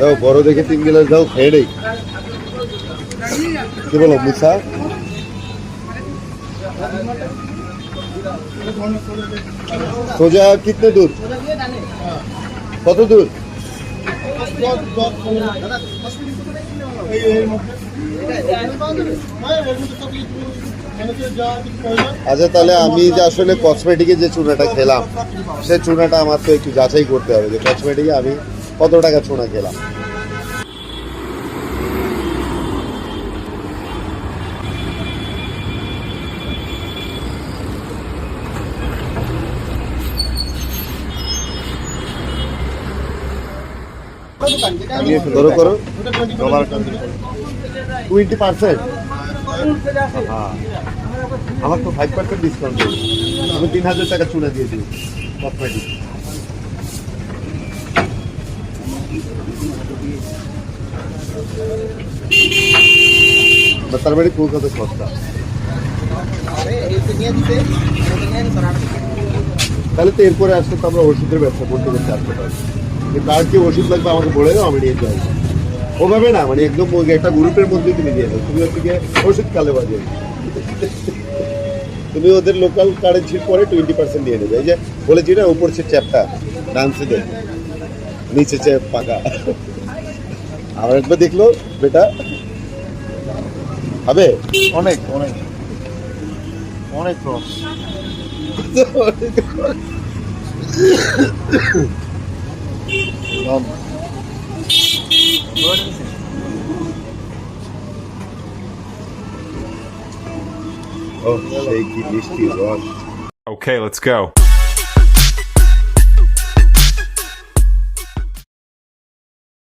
দাও, বড় দেখে তিন গিলাস দাও, খেয়ে নেই। কি বলো মুসা সোজা কিতনে দূর? কত দূর? আচ্ছা তাহলে আমি যে আসলে কসমেটিকে যে চুনাটা খেলাম, সে চুনাটা আমার তো একটু যাচাই করতে হবে যে কসমেটিকে আমি কত টাকা চুনা খেলাম? ধরো করো। টোয়েন্টি পার্সেন্ট হ্যাঁ আমার তো ফাইভ পার্সেন্ট ডিসকাউন্ট আমি তিন হাজার টাকা চুনা দিয়ে দিই কসমেটিক তার মানে কলকাতা সস্তা তাহলে তো এরপরে আসলে তো আমরা ওষুধের ব্যবসা করতে করতে আসতে পারি আর কি ওষুধ লাগবে আমাকে বলে দাও, আমি নিয়ে যাই। ওভাবে না মানে একদম একটা গ্রুপের মধ্যে তুমি দিয়ে দাও। তুমি হচ্ছে ওষুধ কালে বাজে। তুমি ওদের লোকাল কারেন্সির পরে টোয়েন্টি পার্সেন্ট নিয়ে নেবে। এই যে বলেছি না, উপর সে চ্যাপটা ডান্সে দেয় নিচে চ্যাপ পাকা আবার একবার দেখলো বেটা হবে অনেক অনেক অনেক রস দাম ও সেই কি মিষ্টি রস Okay, let's go.